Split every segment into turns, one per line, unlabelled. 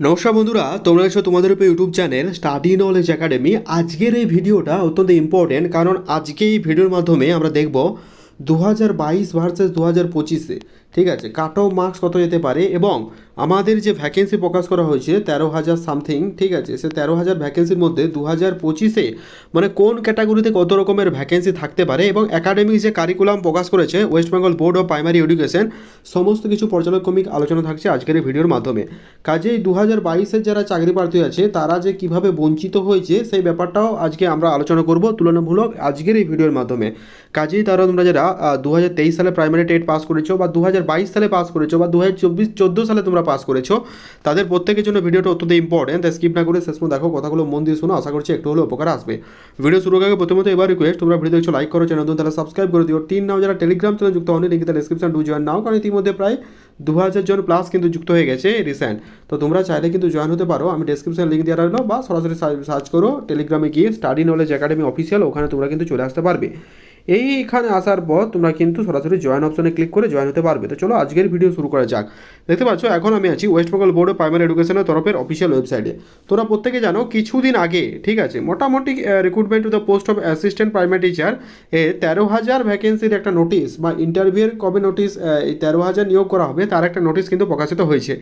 নমস্কার বন্ধুরা, তোমরা এসো তোমাদের উপর YouTube channel study knowledge academy. আজকের এই ভিডিওটা অত্যন্ত ইম্পর্টেন্ট কারণ আজকে এই ভিডিওর মাধ্যমে আমরা দেখব দু হাজার বাইশ ভার্সেস দু হাজার পঁচিশে ঠিক আছে, কাট অফ মার্কস কত যেতে পারে এবং আমাদের যে ভ্যাকেন্সি প্রকাশ করা হয়েছে তেরো হাজার সামথিং ঠিক আছে, সে তেরো হাজার ভ্যাকেন্সির মধ্যে দু হাজার পঁচিশে মানে কোন ক্যাটাগরিতে কত রকমের ভ্যাকেন্সি থাকতে পারে এবং একাডেমিক যে কারিকুলাম প্রকাশ করেছে west Bengal board of primary education সমস্ত কিছু পর্যালোচমিক আলোচনা থাকছে আজকের এই ভিডিওর মাধ্যমে। কাজেই দু হাজার বাইশের যারা চাকরি প্রার্থী আছে, তারা যে কীভাবে বঞ্চিত হয়েছে সেই ব্যাপারটাও আজকে আমরা আলোচনা করব তুলনামূলক আজকের এই ভিডিওর মাধ্যমে। কাজেই তারা তোমরা যারা দু হাজার তেইশ সালে প্রাইমারি টেট পাস করেছ বা দু হাজার বাইশ সালে পাস করেছ বা দু হাজার চব্বিশ, চোদ্দ সালে তোমরা পাস করেছ, তাদের প্রত্যেকের জন্য ভিডিওটা অত্যন্ত ইম্পর্টেন্ট তাই স্কিপ না করে শেষ পর্যন্ত দেখো কথাগুলো মন দিয়ে শোনো, আশা করছি একটু হলেও উপকার আসবে। ভিডিও শুরু আগে প্রথমত এবার রিকোয়েস্ট তোমরা ভিডিও দেখছ লাইক করো চ্যানেল তাহলে সাবস্ক্রাইব করে দিও। তিন নাও যারা টেলিগ্রাম চ্যানেল যুক্ত হয়নি লিঙ্ক তাহলে ডিসক্রিপশন টু জয়েন নাও, কারণ ইতিমধ্যে প্রায় দু হাজার জন প্লাস কিন্তু যুক্ত হয়ে গেছে রিসেন্ট তো তোমরা চাইলে কিন্তু জয়েন হতে পারো। আমি ডিসক্রিপশন লিঙ্ক দেওয়া রইল, বা সরাসরি সার্চ করো টেলিগ্রামে গিয়ে স্টাডি নলেজ একাডেমি অফিসিয়াল ওখানে তোমরা কিন্তু চলে আসতে পারবে। এইখানে আসার পর তোমরা কিন্তু সরাসরি জয়েন অপশনে ক্লিক করে জয়েন হতে পারবে। তো চলো আজকের ভিডিও শুরু করা যাক। দেখতে পাচ্ছ, এখন আমি আছি west Bengal board of primary এডুকেশনের তরফের অফিসিয়াল ওয়েবসাইটে তোমরা প্রত্যেকে জানো, কিছুদিন আগে, ঠিক আছে, মোটামুটি recruitment to the post of assistant primary teacher এ তেরো হাজার ভ্যাকেন্সির একটা নোটিশ বা ইন্টারভিউয়ের কবে নোটিশ এই তেরো হাজার নিয়োগ করা হবে, তার একটা নোটিশ কিন্তু প্রকাশিত হয়েছে।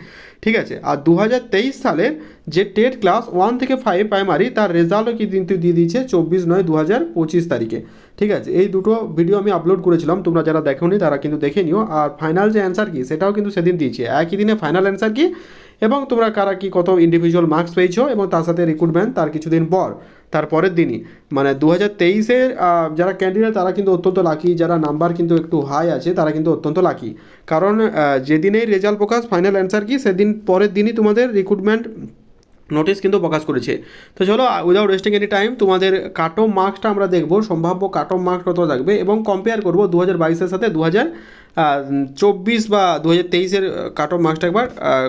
ঠিক আছে, আর দু হাজার তেইশ সালের যে টেট ক্লাস ওয়ান থেকে ফাইভ প্রাইমারি তার রেজাল্টও কিন্তু দিয়ে দিয়েছে চব্বিশ নয় দু হাজার পঁচিশ তারিখে। ঠিক আছে? এই দুটো ভিডিও আমি আপলোড করেছিলাম, তোমরা যারা দেখোনি তারা কিন্তু দেখে নিও। আর ফাইনাল যে অ্যান্সার কি, সেটাও কিন্তু সেদিন দিয়েছে। একই দিনে ফাইনাল অ্যান্সার কি? এবং তোমরা কারা কি কত ইন্ডিভিজুয়াল মার্কস পেয়েছ এবং তার সাথে রিক্রুটমেন্ট তার কিছুদিন পর, তার পরের দিনই। মানে দু হাজার তেইশের যারা ক্যান্ডিডেট তারা কিন্তু অত্যন্ত লাকি যারা নাম্বার কিন্তু একটু হাই আছে তারা কিন্তু অত্যন্ত লাকি কারণ যেদিনেই রেজাল্ট প্রকাশ ফাইনাল অ্যান্সার কি? সেদিন পরের দিনই তোমাদের রিক্রুটমেন্ট নোটিশ কিন্তু প্রকাশ করেছে। তো চলো উইদাউট ওয়েস্টিং এনি টাইম তোমাদের কাট অফ মার্কসটা আমরা দেখব, সম্ভাব্য কাট অফ মার্কস কত থাকবে এবং কম্পেয়ার করব দু হাজার বাইশের সাথে দু হাজার চব্বিশ বা দু হাজার তেইশের কাট অফ মার্কসটা একবার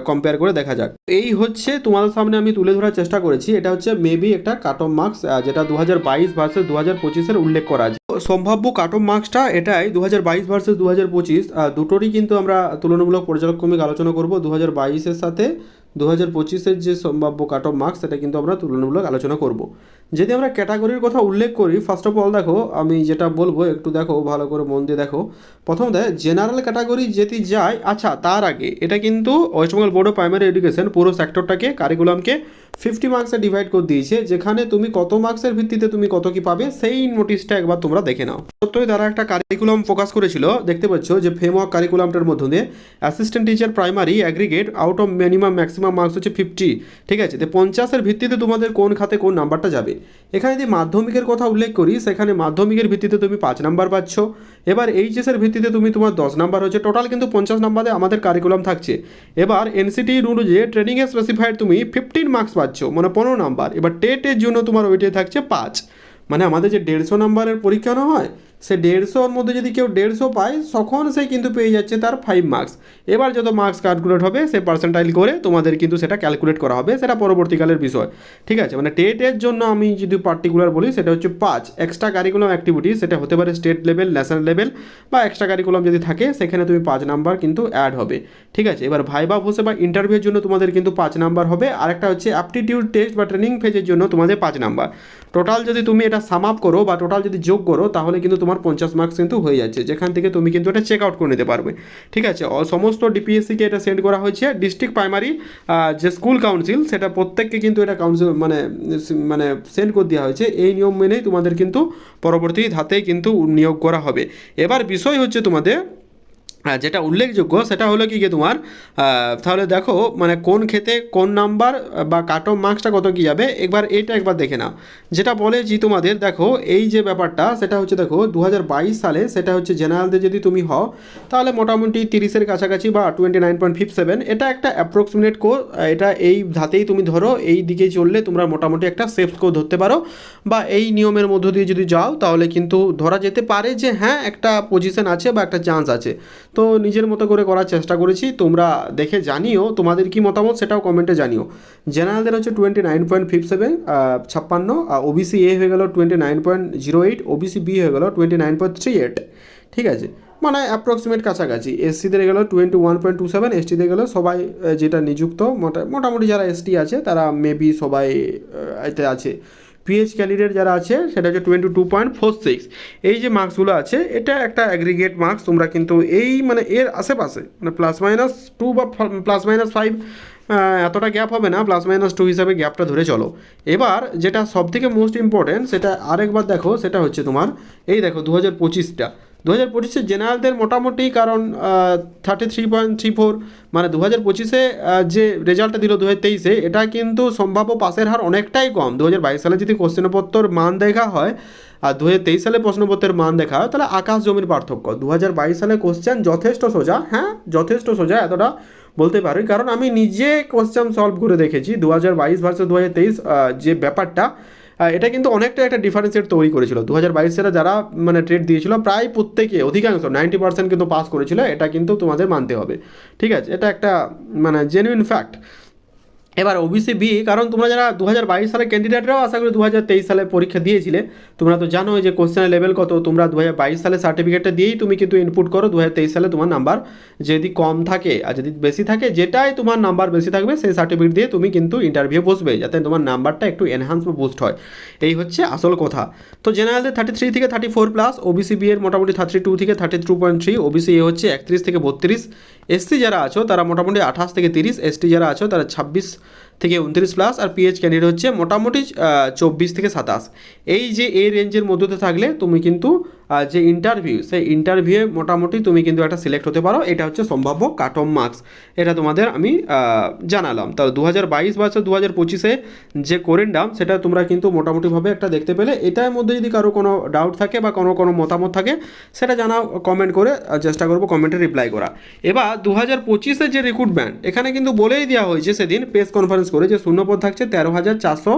কম্পেয়ার করে দেখা যাক। এই হচ্ছে তোমাদের সামনে আমি তুলে ধরার চেষ্টা করেছি, এটা হচ্ছে মেবি একটা কাট অফ মার্কস যেটা দু হাজার বাইশ ভার্সেস দু হাজার পঁচিশের উল্লেখ করা আছে। সম্ভাব্য কাট অফ মার্কসটা এটাই দু হাজার বাইশ ভার্সেস দু হাজার পঁচিশ দুটোরই কিন্তু আমরা তুলনামূলক পর্যালোচমিক আলোচনা করব। দু হাজার বাইশের সাথে দু হাজার পঁচিশের যে সম্ভাব্য কাট অফ মার্কস সেটা কিন্তু আমরা তুলনামূলক আলোচনা করব। যদি আমরা ক্যাটাগরির কথা উল্লেখ করি ফার্স্ট অফ অল দেখো, আমি যেটা বলব, একটু দেখো, ভালো করে মন দিয়ে দেখো। প্রথম দেখ জেনারেল ক্যাটাগরি যেটি যায় আচ্ছা তার আগে, এটা কিন্তু West Bengal board of primary education পুরো সেক্টরটাকে কারিকুলামকে ফিফটি মার্কসে ডিভাইড করে দিয়েছে, যেখানে তুমি কত মার্কসের ভিত্তিতে তুমি কত কি পাবে, সেই নোটিশটা একবার তোমরা দেখে নাও। সত্যই তারা একটা কারিকুলাম ফোকাস করেছিল, দেখতে পাচ্ছ যে ফ্রেমওয়ার্ক কারিকুলামটার মধ্যে দিয়ে assistant teacher primary aggregate out of minimum maximum marks হচ্ছে ফিফটি ঠিক আছে? তো পঞ্চাশের ভিত্তিতে তোমাদের কোন খাতে কোন নাম্বারটা যাবে। এখানে যদি মাধ্যমিকের কথা উল্লেখ করি, সেখানে মাধ্যমিকের ভিত্তিতে তুমি পাঁচ নাম্বার পাচ্ছ। এবার এইচএসের ভিত্তিতে তুমি তোমার দশ নাম্বার হচ্ছে। টোটাল কিন্তু পঞ্চাশ নাম্বারে আমাদের কারিকুলাম থাকছে। এবার এনসিটি রুল যে ট্রেনিংয়ে স্পেসিফাইড তুমি ফিফটিন মার্কস পাচ্ছ মানে পনেরো নাম্বার। এবার টেটের জন্য তোমার ওইটাই থাকছে পাঁচ। মানে আমাদের যে দেড়শো নাম্বারের পরীক্ষা না হয় সে দেড়শোর মধ্যে যদি কেউ দেড়শো পায়, তখন সে কিন্তু পেয়ে যাচ্ছে তার ফাইভ মার্কস এবার যত মার্কস ক্যালকুলেট হবে, সে পার্সেন্টাইল করে তোমাদের কিন্তু সেটা ক্যালকুলেট করা হবে। সেটা পরবর্তীকালের বিষয়। ঠিক আছে? মানে টেটের জন্য আমি যদি পার্টিকুলার বলি, সেটা হচ্ছে পাঁচ। এক্সট্রা কারিকুলাম অ্যাক্টিভিটি সেটা হতে পারে স্টেট লেভেল ন্যাশনাল লেভেল বা এক্সট্রা কারিকুলাম যদি থাকে, সেখানে তুমি পাঁচ নাম্বার কিন্তু অ্যাড হবে। ঠিক আছে? এবার ভাইবা বসে বা ইন্টারভিউর জন্য তোমাদের কিন্তু পাঁচ নাম্বার হবে। আরেকটা হচ্ছে অ্যাপটিটিউড টেস্ট বা ট্রেনিং ফেজের জন্য তোমাদের পাঁচ নাম্বার টোটাল যদি তুমি এটা সাম আপ করো বা টোটাল যদি যোগ করো, তাহলে কিন্তু তোমার পঞ্চাশ মার্কস কিন্তু হয়ে যাচ্ছে। যেখান থেকে তুমি কিন্তু এটা চেক আউট করে নিতে পারবে। ঠিক আছে? সমস্ত ডিপিএসসিকে এটা সেন্ড করা হয়েছে। ডিস্ট্রিক্ট প্রাইমারি যে স্কুল কাউন্সিল সেটা প্রত্যেককে কিন্তু এটা কাউন্সিল মানে মানে সেন্ড করে দেওয়া হয়েছে। এই নিয়ম মেনেই তোমাদের কিন্তু পরবর্তী ধাতেই কিন্তু নিয়োগ করা হবে। এবার বিষয় হচ্ছে তোমাদের যেটা উল্লেখযোগ্য সেটা হলো কি গিয়ে তোমার? তাহলে দেখো মানে কোন ক্ষেতে কোন নাম্বার বা কাট অফ মার্কসটা কত কী যাবে? একবার এটা একবার দেখে নাও। যেটা বলেছি তোমাদের, দেখো, এই যে ব্যাপারটা, সেটা হচ্ছে দেখো দু হাজার বাইশ সালে সেটা হচ্ছে জেনারেলদের যদি তুমি হও, তাহলে মোটামুটি তিরিশের কাছাকাছি বা twenty nine point five seven, এটা একটা অ্যাপ্রক্সিমেট কো এটা এই ধাতেই তুমি ধরো, এই দিকে চললে তোমরা মোটামুটি একটা সেফ স্কোর ধরতে পারো। বা এই নিয়মের মধ্য দিয়ে যদি যাও, তাহলে কিন্তু ধরা যেতে পারে যে হ্যাঁ একটা পজিশন আছে বা একটা চান্স আছে। তো নিজের মতো করে করার চেষ্টা করেছি। তোমরা দেখে জানিও তোমাদের কি মতামত, সেটাও কমেন্টে জানিও। জেনারেলদের হচ্ছে twenty nine point five seven ছাপ্পান্ন ওবিসি এ হয়ে গেল twenty nine point zero eight OBC B হয়ে গেল twenty nine point three eight ঠিক আছে? মানে অ্যাপ্রক্সিমেট কাছাকাছি। এসসিদের গেলো twenty one point two seven এসটিদের গেলো সবাই যেটা নিযুক্ত, মোটা, মোটামুটি যারা এসটি আছে, তারা মেবি সবাই এতে আছে। পিএইচ ক্যান্ডিডেট যারা আছে, সেটা হচ্ছে twenty two point four six এই যে মার্কসগুলো আছে, এটা একটা অ্যাগ্রিগেট মার্কস তোমরা কিন্তু এই মানে এর আশেপাশে মানে প্লাস মাইনাস টু বা প্লাস মাইনাস ফাইভ এতটা গ্যাপ হবে না প্লাস মাইনাস টু হিসাবে গ্যাপটা ধরে চলো। এবার যেটা সবথেকে মোস্ট ইম্পর্টেন্ট সেটা আরেকবার দেখো, সেটা হচ্ছে তোমার, এই দেখো দু হাজার পঁচিশটা। দু হাজার পঁচিশে জেনারেলদের মোটামুটি কারণ thirty three point three four মানে দু হাজার পঁচিশে যে রেজাল্টটা দিল দু হাজার তেইশে, এটা কিন্তু সম্ভাব্য পাশের হার অনেকটাই কম। দু হাজার বাইশ সালে যদি কোশ্চেনপত্র মান দেখা হয়, আর দু হাজার তেইশ সালে প্রশ্নপত্রের মান দেখা হয়, তাহলে আকাশ জমির পার্থক্য। দু হাজার বাইশ সালে কোশ্চেন যথেষ্ট সোজা হ্যাঁ? যথেষ্ট সোজা এতটা বলতে পারি। কারণ আমি নিজে কোশ্চেন সলভ করে দেখেছি দু হাজার বাইশ ভার্সেস দু হাজার তেইশ যে ব্যাপারটা। এটা কিন্তু অনেকটা একটা ডিফারেন্সিয়েট তৈরি করেছিল। দু হাজার বাইশ সালে যারা মানে ট্রেড দিয়েছিল, প্রায় প্রত্যেকে, অধিকাংশ নাইনটি পার্সেন্ট কিন্তু পাস করেছিল, এটা কিন্তু তোমাদের মানতে হবে। ঠিক আছে? এটা একটা মানে জেনুইন ফ্যাক্ট এবার ওবিসি বি কারণ তোমরা যারা দু হাজার বাইশ সালের ক্যান্ডিডেটরাও আশা করি দু হাজার তেইশ সালে পরীক্ষা দিয়েছিলে, তোমরা তো জানো যে কোশ্চেনের লেভেল কত, তোমরা দু হাজার বাইশ সালে সার্টিফিকেটটা দিয়েই তুমি কিন্তু ইনপুট করো দু হাজার তেইশ সালে তোমার নাম্বার যদি কম থাকে, আর যদি বেশি থাকে, যেটাই তোমার নাম্বার বেশি থাকবে, সেই সার্টিফিকেট দিয়ে তুমি কিন্তু ইন্টারভিউ বসবে, যাতে তোমার নাম্বারটা একটু এনহান্স বা বুস্ট হয়। এই হচ্ছে আসল কথা। তো জেনারেলদের থার্টি থ্রি থেকে thirty four plus OBC B এর মোটামুটি থার্টি টু থেকে thirty two point three OBC A হচ্ছে একত্রিশ থেকে বত্রিশ এসসি যারা আছো, তারা মোটামুটি আঠাশ থেকে তিরিশ এসটি যারা আছো, তারা ছাব্বিশ থেকে উনত্রিশ প্লাস আর পিএইচ ক্যান্ডিডেট হচ্ছে মোটামুটি চব্বিশ থেকে সাতাশ। এই যে এই রেঞ্জের মধ্যে থাকলে তুমি কিন্তু যে ইন্টারভিউ সেই ইন্টারভিউয়ে মোটামুটি তুমি কিন্তু একটা সিলেক্ট হতে পারো। এটা হচ্ছে সম্ভাব্য কাট অফ মার্কস এটা তোমাদের আমি জানালাম। তাহলে দু হাজার বাইশ বছর দু হাজার পঁচিশে যে কোরেন্ডাম সেটা তোমরা কিন্তু মোটামুটিভাবে একটা দেখতে পেলে। এটার মধ্যে যদি কারও কোনো ডাউট থাকে বা কোনো কোনো মতামত থাকে, সেটা জানাও কমেন্ট করে চেষ্টা করব কমেন্টে রিপ্লাই করা। এবার দু হাজার পঁচিশের যে রিক্রুটমেন্ট এখানে কিন্তু বলেই দেওয়া হয়েছে সেদিন প্রেস কনফারেন্স করে যে শূন্যপদ থাকছে তেরো হাজার চারশো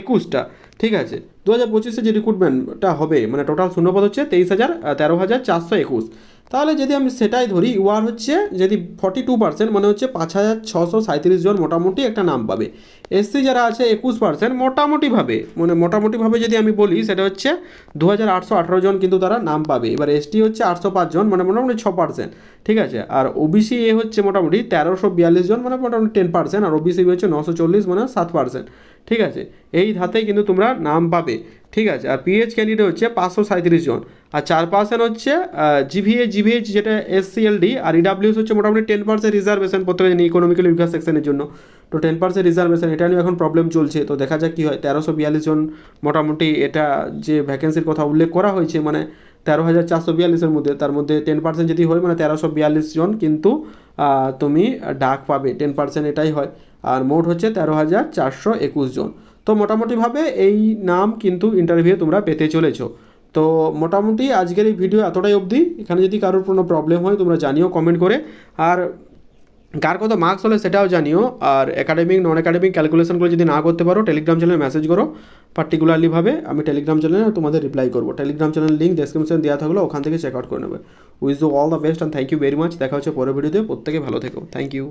একুশটা। ঠিক আছে। দু হাজার পঁচিশে যে রিক্রুটমেন্টটা হবে মানে টোটাল শূন্যপদ হচ্ছে তেইশ হাজার তেরো হাজার চারশো একুশ। তাহলে যদি আমি সেটাই ধরি ওয়ার হচ্ছে যদি ফর্টি টু পার্সেন্ট মানে হচ্ছে পাঁচ হাজার ছশো সাঁত্রিশ জন মোটামুটি একটা নাম পাবে। এসসি যারা আছে একুশ পার্সেন্ট মোটামুটিভাবে মানে মোটামুটিভাবে যদি আমি বলি, সেটা হচ্ছে দু হাজার আটশো আঠারো জন কিন্তু তারা নাম পাবে। এবার এসটি হচ্ছে আটশো পাঁচ জন মানে মোটামুটি ছ পার্সেন্ট ঠিক আছে? আর ওবিসি এ হচ্ছে মোটামুটি তেরোশো বিয়াল্লিশ জন মানে মোটামুটি টেন পার্সেন্ট আর ওবিসি হচ্ছে নশো চল্লিশ মানে সাত পার্সেন্ট ঠিক আছে? এই ধাতেই কিন্তু তোমরা নাম পাবে, ঠিক আছে? আর পিএইচ ক্যান্ডিডেট হচ্ছে পাঁচশো সাঁত্রিশ জন, আর চার পার্সেন্ট হচ্ছে জিভিএ জিভিএইচ যেটা এসসিএলডি আর ইডাব্লিউএস হচ্ছে মোটামুটি টেন পার্সেন্ট রিজার্ভেশন প্রত্যেকে ইকোনমিক্যালি উইকার সেকশনের জন্য। তো টেন পার্সেন্ট রিজার্ভেশন নিয়ে এখন প্রবলেম চলছে। তো দেখা যাক কী হয়। তেরোশো বিয়াল্লিশ জন মোটামুটি এটা যে ভ্যাকেন্সির কথা উল্লেখ করা হয়েছে মানে তেরো হাজার চারশো বিয়াল্লিশের মধ্যে, তার মধ্যে টেন পার্সেন্ট যদি হয় মানে তেরোশো বিয়াল্লিশ জন কিন্তু তুমি ডাক পাবে। টেন পার্সেন্ট এটাই হয়। আর মোট হচ্ছে তেরো হাজার চারশো একুশ জন। তো মোটামুটিভাবে এই নাম কিন্তু ইন্টারভিউ তোমরা পেতে চলেছো। তো মোটামুটি আজকের এই ভিডিও এতটাই অবধি। এখানে যদি কারোর কোনো প্রবলেম হয়, তোমরা জানিও কমেন্ট করে। আর কার কত মার্কস হলে সেটাও জানিও, আর একাডেমিক নন একাডেমিক ক্যালকুলেশনগুলো যদি না করতে পারো টেলিগ্রাম চ্যানেলে মেসেজ করো পার্টিকুলারলিভাবে আমি টেলিগ্রাম চ্যানেলে তোমাদের রিপ্লাই করব। টেলিগ্রাম চ্যানেল লিঙ্ক ডেসক্রিপশন দেওয়া থাকলে ওখান থেকে চেক আউট করে নেবে। Wish all the best and thank you very much দেখা হচ্ছে পরের ভিডিওতে প্রত্যেকে ভালো থেকো। Thank you